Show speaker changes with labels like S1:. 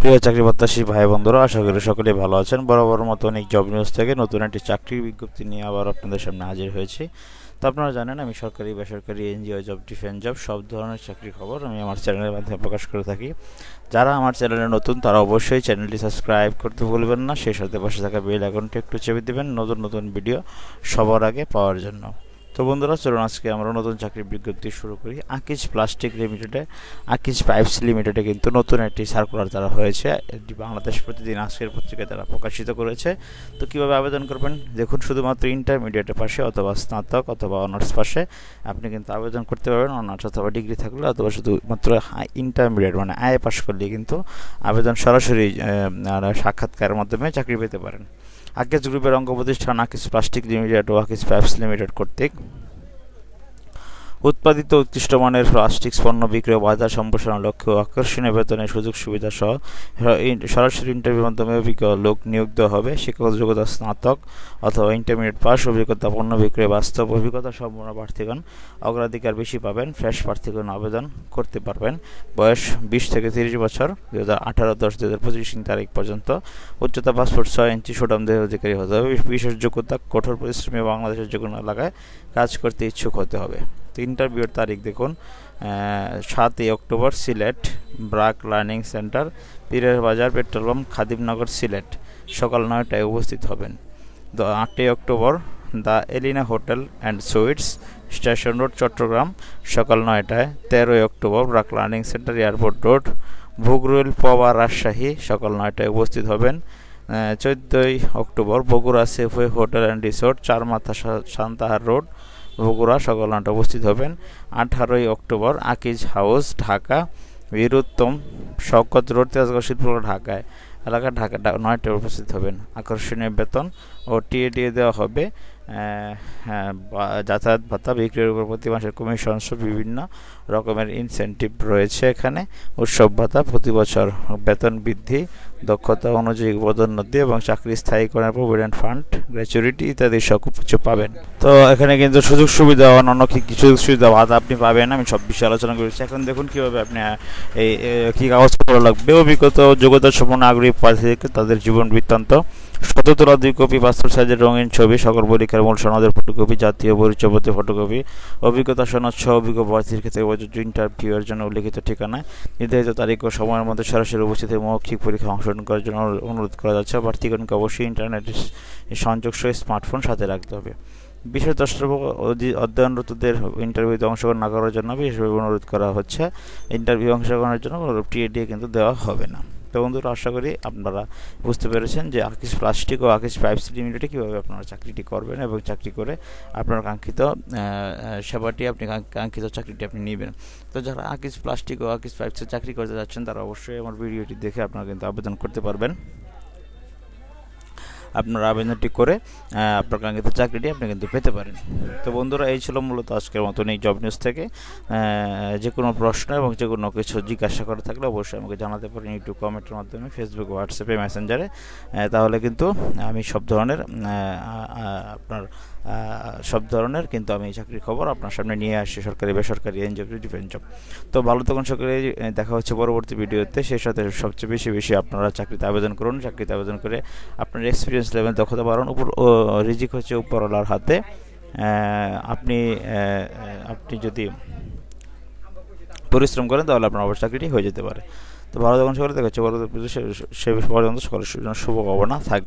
S1: প্রিয় চাকরি প্রত্যাশী ভাই বন্ধুরা আশা করি সকলেই ভালো আছেন। বরাবর মতো অনেক জব নিউজ থেকে নতুন একটি চাকরির বিজ্ঞপ্তি নিয়ে আবার আপনাদের সামনে হাজির হয়েছি। তো আপনারা জানেন, আমি সরকারি, বেসরকারি, এনজিও জব ডিফেন্স জব সব ধরনের চাকরির খবর আমি আমার চ্যানেলের মাধ্যমে প্রকাশ করে থাকি। যারা আমার চ্যানেলে নতুন, তারা অবশ্যই চ্যানেলটি সাবস্ক্রাইব করতে ভুলবেন না। সেই সাথে পাশে থাকা বেল আইকনটি একটু চেপে দেবেন। নতুন নতুন ভিডিও সবার আগে পাওয়ার জন্য। তো বন্ধুরা, চলুন আজকে আমরা নতুন চাকরির বিজ্ঞপ্তি শুরু করি। আকিজ প্লাস্টিক লিমিটেডে আকিজ পাইপস লিমিটেডে কিন্তু নতুন একটি সার্কুলার তারা হয়েছে। এটি বাংলাদেশ প্রতিদিন আজকের পত্রিকায় তারা প্রকাশিত করেছে। তো কীভাবে আবেদন করবেন? দেখুন, শুধুমাত্র ইন্টারমিডিয়েটের পাশে অথবা স্নাতক অথবা অনার্স পাশে আপনি কিন্তু আবেদন করতে পারবেন। অনার্স অথবা ডিগ্রি থাকলে অথবা শুধুমাত্র ইন্টারমিডিয়েট মানে আয়ে পাশ করলে কিন্তু আবেদন সরাসরি সাক্ষাৎকারের মাধ্যমে চাকরি পেতে পারেন। আকিজ গ্রুপের অঙ্গ প্রতিষ্ঠান আকিস প্লাস্টিক লিমিটেড ও আকিস পাইপস লিমিটেড কর্তৃক। উৎপাদিত উৎকৃষ্ট মানের প্লাস্টিক পণ্য বিক্রয় বাজার সম্প্রসারণ লক্ষ্য আকর্ষণীয় বেতনের সুযোগ সুবিধা সহ সরাসরি ইন্টারভিউর মাধ্যমে অভিজ্ঞ লোক নিয়োগ দেওয়া হবে। শিক্ষাগত যোগ্যতা স্নাতক অথবা ইন্টারমিডিয়েট পাস অভিজ্ঞতা পণ্য বিক্রয় বাস্তব অভিজ্ঞতা সম্পন্ন প্রার্থীগণ অগ্রাধিকার বেশি পাবেন। ফ্রেশ প্রার্থীগণ আবেদন করতে পারবেন। বয়স বিশ থেকে তিরিশ বছর দু হাজার আঠারো দশ দু হাজার পঁচিশ তারিখ পর্যন্ত। উচ্চতা পাসপোর্ট ছয় ইঞ্চি, সুঠাম দেহের অধিকারী হতে হবে। বিশেষ যোগ্যতা, কঠোর পরিশ্রমী বাংলাদেশের যে কোনো এলাকায় কাজ করতে ইচ্ছুক হতে হবে। তো ইন্টারভিউর তারিখ দেখুন সাতই October Sylhet, BRAC learning centre, পীরের বাজার, পেট্রোল পাম্প, খাদিমনগর সিলেট। সকাল নয়টায় উপস্থিত হবেন। আটই October, the Elina hotel and suites, station road, Chittagong. সকাল নয়টায়, তেরোই October, BRAC learning centre, airport road, ভুগরুল Paba Rajshahi. সকাল নয়টায় উপস্থিত হবেন চোদ্দোই October, Bogura Safeway hotel and resort, Charmatha সা- সান্তাহার রোড। বগুড়া সকল নয়টা উপস্থিত হবেন। আঠারোই October Akij house, Dhaka. Bir Uttam Shawkat road, Tejgaon শিল্পকলা ঢাকায়। এলাকা ঢাকা নয় নয়টায় উপস্থিত হবেন। আকর্ষণীয় বেতন ও টিএ দেওয়া হবে। যাতায়াত ভাতা, বিক্রির উপর প্রতি মাসের কমিশন সহ বিভিন্ন রকমের ইনসেন্টিভ রয়েছে এখানে। উৎসব ভাতা, প্রতি বছর বেতন বৃদ্ধি, দক্ষতা অনুযায়ী পদোন্নতি এবং চাকরি স্থায়ীকরণের প্রভিডেন্ট ফান্ড গ্র্যাচুইটি ইত্যাদি সব কিছু পাবেন। তো এখানে কিন্তু সুযোগ সুবিধা, অন্যান্য কি কি সুযোগ সুবিধা, ভাতা আপনি পাবেন, আমি সব বিষয়ে আলোচনা করেছি। এখন দেখুন কীভাবে আপনি এই কী কাগজপত্র লাগবে? অভিজ্ঞতা যোগ্যতা সম্পন্ন আগ্রহী প্রার্থীদেরকে তাদের জীবন বৃত্তান্ত শততলা দুই কপি পাসপোর্ট সাইজের রঙিন ছবি, সকল পরীক্ষার মূল সনদের ফটোকপি, জাতীয় পরিচয়পত্রের ফটোকপি, অভিজ্ঞতা সনদ সহ অভিজ্ঞ প্রার্থীর ক্ষেত্রে ইন্টারভিউয়ের জন্য উল্লিখিত ঠিকানায় নির্ধারিত তারিখ ও সময়ের মধ্যে সরাসরি উপস্থিত মৌখিক পরীক্ষা অংশগ্রহণ করার জন্য অনুরোধ- করা যাচ্ছে। প্রার্থীগণকে অবশ্যই ইন্টারনেটের সংযোগ সহ স্মার্টফোন সাথে রাখতে হবে। বিশেষ অধি- অধ্যয়নরতদের ইন্টারভিউতে অংশগ্রহণ না করার জন্য বিশেষভাবে অনুরোধ করা হচ্ছে। ইন্টারভিউ অংশগ্রহণের জন্য টিএডিএ কিন্তু দেওয়া হবে না। তো বন্ধুরা, আশা করি আপনারা বুঝতে পেরেছেন যে আকিস প্লাস্টিক ও আকিস পাইপস লিমিটেডে কীভাবে আপনারা চাকরিটি করবেন এবং চাকরি করে আপনার কাঙ্ক্ষিত সেবাটি আপনি কাঙ্ক্ষিত চাকরিটি আপনি নেবেন। তো যারা আকিস প্লাস্টিক ও আকিস পাইপসে চাকরি করতে যাচ্ছেন, তারা অবশ্যই আমার ভিডিওটি দেখে আপনারা কিন্তু আবেদন করতে পারবেন। আপনার আবেদনটি করে আপনার কাঙ্ক্ষিত চাকরিটি আপনি কিন্তু পেতে পারেন। তো বন্ধুরা, এই ছিল মূলত আজকের মতন এই জব নিউজ থেকে। যে কোনো প্রশ্ন এবং যে কোনো কিছু জিজ্ঞাসা করা থাকলে অবশ্যই আমাকে জানাতে পারেন ইউটিউব কমেন্টের মাধ্যমে ফেসবুক হোয়াটসঅ্যাপে মেসেঞ্জারে তাহলে কিন্তু আমি সব ধরনের আপনার সব ধরনের কিন্তু আমি চাকরির খবর আপনার সামনে নিয়ে আসি সরকারি, বেসরকারি এনজিও ডিফেন্স জব তো ভালো তখন সরকারি দেখা হচ্ছে পরবর্তী ভিডিওতে সেই সাথে সবচেয়ে বেশি বেশি আপনারা চাকরিতে আবেদন করুন। চাকরিতে আবেদন করে আপনার এক্সপিরিয়েন্স লেভেল দক্ষতা বাড়ান, উপর রিজিক হচ্ছে উপরওয়ালার হাতে। আপনি আপনি যদি পরিশ্রম করেন, তাহলে আপনার অবশ্য চাকরিটি হয়ে যেতে পারে। তো ভারত যখন সকলে দেখা হচ্ছে পরবর্তী সকলের শুভকামনা থাকবে